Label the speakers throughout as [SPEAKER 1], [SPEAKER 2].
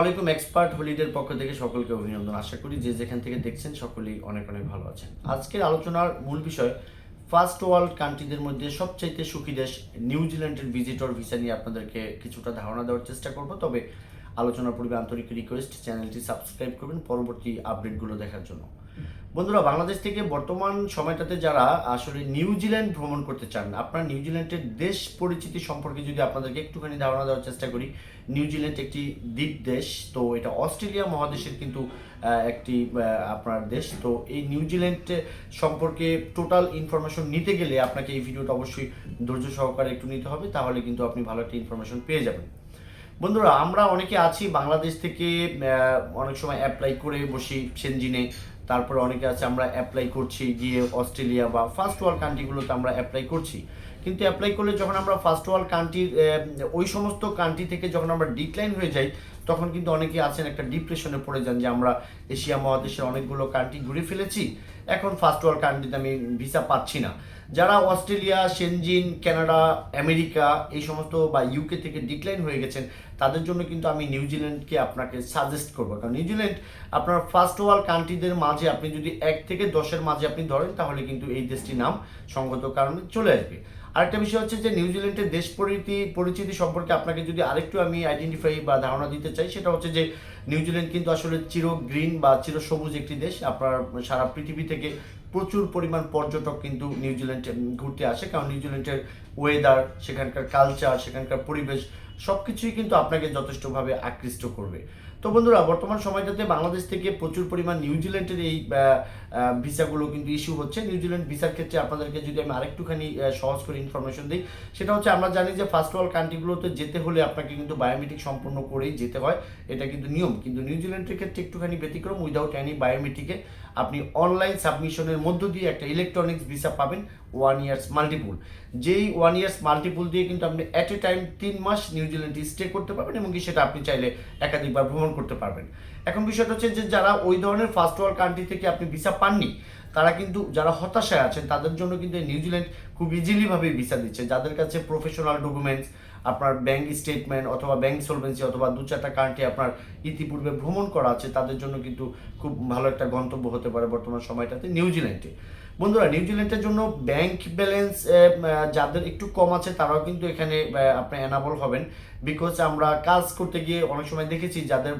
[SPEAKER 1] ওয়ালাইকুম এক্সপার্ট হলিডের পক্ষ থেকে সকলকে অভিনন্দন। আশা করি যে যেখান থেকে দেখছেন সকলেই অনেক অনেক ভালো আছেন। আজকের আলোচনার মূল বিষয়, ফার্স্ট ওয়ার্ল্ড কান্ট্রিদের মধ্যে সবচাইতে সুখী দেশ নিউজিল্যান্ডের ভিজিটর ভিসা নিয়ে আপনাদেরকে কিছুটা ধারণা দেওয়ার চেষ্টা করব। তবে আলোচনার পূর্বে আন্তরিক রিকোয়েস্ট চ্যানেলটি সাবস্ক্রাইব করবেন পরবর্তী আপডেটগুলো দেখার জন্য। বন্ধুরা, বাংলাদেশ থেকে বর্তমান সময়টাতে যারা আসলে নিউজিল্যান্ড ভ্রমণ করতে চান, আপনার নিউজিল্যান্ডের দেশ পরিচিতি সম্পর্কে যদি আপনাদেরকে একটুখানি ধারণা দেওয়ার চেষ্টা করি নিউজিল্যান্ড একটি দ্বীপ দেশ, তো এটা অস্ট্রেলিয়া মহাদেশের কিন্তু একটি আপনার দেশ। তো এই নিউজিল্যান্ড সম্পর্কে টোটাল ইনফরমেশন নিতে গেলে আপনাকে এই ভিডিওটা অবশ্যই ধৈর্য সহকারে একটু নিতে হবে, তাহলে কিন্তু আপনি ভালো একটা ইনফরমেশন পেয়ে যাবেন। বন্ধুরা, আমরা অনেকে আছি বাংলাদেশ থেকে অনেক সময় অ্যাপ্লাই করে বসি সেনজিনে তারপরে অনেকে আছে, আমরা অ্যাপ্লাই করছি গিয়ে অস্ট্রেলিয়া বা ফার্স্ট ওয়ার্ল্ড কান্ট্রিগুলোতে আমরা অ্যাপ্লাই করছি। কিন্তু অ্যাপ্লাই করলে যখন আমরা ফার্স্ট ওয়ার্ল্ড কান্ট্রির ওই সমস্ত কান্ট্রি থেকে যখন আমরা ডিক্লাইন হয়ে যাই, তখন কিন্তু অনেকে আছেন একটা ডিপ্রেশনে পড়ে যান যে আমরা এশিয়া মহাদেশের অনেকগুলো কান্ট্রি ঘুরে ফেলেছি, এখন ফার্স্ট ওয়ার্ল্ড কান্ট্রিতে আমি ভিসা পাচ্ছি না। যারা অস্ট্রেলিয়া সেনজিন কানাডা আমেরিকা এই সমস্ত বা ইউকে থেকে ডিক্লাইন হয়ে গেছেন, তাদের জন্য কিন্তু আমি নিউজিল্যান্ডকে আপনাকে সাজেস্ট করব। কারণ নিউজিল্যান্ড আপনার ফার্স্ট ওয়ার্ল্ড কান্ট্রিদের মাঝে আপনি যদি এক থেকে দশের মাঝে আপনি ধরেন, তাহলে কিন্তু এই দেশটির নাম সঙ্গত কারণে চলে আসবে। আরেকটা বিষয় হচ্ছে যে নিউজিল্যান্ডের দেশ পরিচিতি পরিচিতি সম্পর্কে আপনাকে যদি আরেকটু আমি আইডেন্টিফাই বা ধারণা দিতে চাই, সেটা হচ্ছে যে নিউজিল্যান্ড কিন্তু আসলে চির গ্রিন বা চির সবুজ একটি দেশ। আপনার সারা পৃথিবী থেকে প্রচুর পরিমাণ পর্যটক কিন্তু নিউজিল্যান্ডে ঘুরতে আসে, কারণ নিউজিল্যান্ডের ওয়েদার সেখানকার কালচার সেখানকার পরিবেশ সব কিছুই কিন্তু আপনাকে যথেষ্টভাবে আকৃষ্ট করবে। তো বন্ধুরা, বর্তমান সময়টাতে বাংলাদেশ থেকে প্রচুর পরিমাণ নিউজিল্যান্ডের এই ভিসাগুলো কিন্তু ইস্যু হচ্ছে। নিউজিল্যান্ড ভিসার ক্ষেত্রে আপনাদেরকে যদি আমি আরেকটুখানি সহজ করে ইনফরমেশন দিই, সেটা হচ্ছে আমরা জানি যে ফার্স্ট ওয়ার্ল্ড কান্ট্রিগুলোতে যেতে হলে আপনাকে কিন্তু বায়োমেট্রিক সম্পূর্ণ করেই যেতে হয়। এটা কিন্তু নিয়ম। কিন্তু নিউজিল্যান্ডের ক্ষেত্রে একটুখানি ব্যতিক্রম উইদাউট এনি বায়োমেট্রিকে আপনি অনলাইন সাবমিশনের মধ্য দিয়ে একটা ইলেকট্রনিক্স ভিসা পাবেন ওয়ান ইয়ার্স মাল্টিপুল যেই ওয়ান ইয়ার্স মাল্টিপুল দিয়ে কিন্তু আপনি অ্যাট এ টাইম তিন মাস নিউজিল্যান্ডে স্টে করতে পারবেন এবং কি সেটা আপনি চাইলে একাধিকবার ভ্রমণ করতে পারবেন। এখন বিষয়টা হচ্ছে যে যারা ওই ধরনের ফার্স্ট ওয়ার্ল্ড কান্ট্রি থেকে আপনি ভিসা পাননি তারা কিন্তু যারা হতাশায় আছেন, তাদের জন্য কিন্তু নিউজিল্যান্ড খুব ইজিলিভাবে ভিসা দিচ্ছে। যাদের কাছে প্রফেশনাল ডকুমেন্টস আপনার ব্যাংক স্টেটমেন্ট অথবা ব্যাংক সলভেন্সি অথবা দু চারটা কান্ট্রি আপনার ইতিপূর্বে ভ্রমণ করা আছে, তাদের জন্য কিন্তু খুব ভালো একটা গন্তব্য হতে পারে বর্তমান সময়টাতে নিউজিল্যান্ডে বন্ধুরা নিউজিল্যান্ডের জন্য ব্যাংক ব্যালেন্স যাদের একটু কম আছে, তারাও কিন্তু এখানে আপনি অ্যানাবল হবেন। বিকজ আমরা কাজ করতে গিয়ে অনেক সময় দেখেছি, যাদের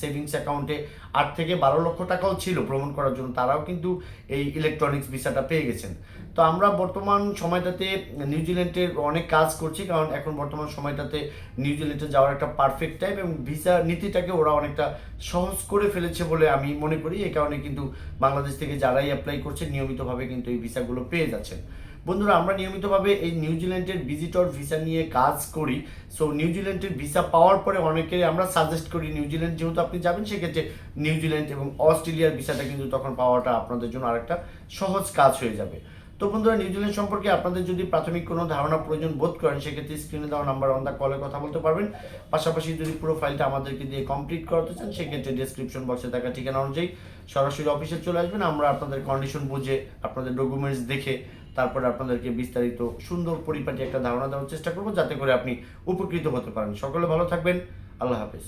[SPEAKER 1] সেভিংস অ্যাকাউন্টে আট থেকে বারো লক্ষ টাকাও ছিল ভ্রমণ করার জন্য, তারাও কিন্তু এই ইলেকট্রনিক্স ভিসাটা পেয়ে গেছেন। তো আমরা বর্তমান সময়টাতে নিউজিল্যান্ডের অনেক কাজ করছি, কারণ এখন বর্তমান সময়টাতে নিউজিল্যান্ডে যাওয়ার একটা পারফেক্ট টাইম এবং ভিসা নীতিটাকে ওরা অনেকটা সহজ করে ফেলেছে বলে আমি মনে করি। এই কারণে কিন্তু বাংলাদেশ থেকে যারাই অ্যাপ্লাই করছে নিয়মিতভাবে কিন্তু এই ভিসাগুলো পেয়ে যাচ্ছেন। বন্ধুরা, আমরা নিয়মিতভাবে এই নিউজিল্যান্ডের ভিজিটর ভিসা নিয়ে কাজ করি। সো নিউজিল্যান্ডের ভিসা পাওয়ার পরে অনেকে আমরা সাজেস্ট করি নিউজিল্যান্ড যেহেতু আপনি যাবেন, সেক্ষেত্রে নিউজিল্যান্ড এবং অস্ট্রেলিয়ার ভিসাটা কিন্তু তখন পাওয়াটা আপনাদের জন্য আরেকটা সহজ কাজ হয়ে যাবে। তো বন্ধুরা নিউজিল্যান্ড সম্পর্কে আপনাদের যদি প্রাথমিক কোনো ধারণা প্রয়োজন বোধ করেন, সেক্ষেত্রে স্ক্রিনে দেওয়া নাম্বার অন দ্য কলে কথা বলতে পারবেন। পাশাপাশি যদি পুরো ফাইলটা আমাদেরকে দিয়ে কমপ্লিট করাতে চান, সেক্ষেত্রে ডিসক্রিপশন বক্সে থাকা ঠিকানা অনুযায়ী সরাসরি অফিসে চলে আসবেন। আমরা আপনাদের কন্ডিশন বুঝে, আপনাদের ডকুমেন্টস দেখে, তারপরে আপনাদেরকে বিস্তারিত সুন্দর পরিপাটি একটা ধারণা দেওয়ার চেষ্টা করব, যাতে করে আপনি উপকৃত হতে পারেন। সকলে ভালো থাকবেন। আল্লাহ হাফেজ।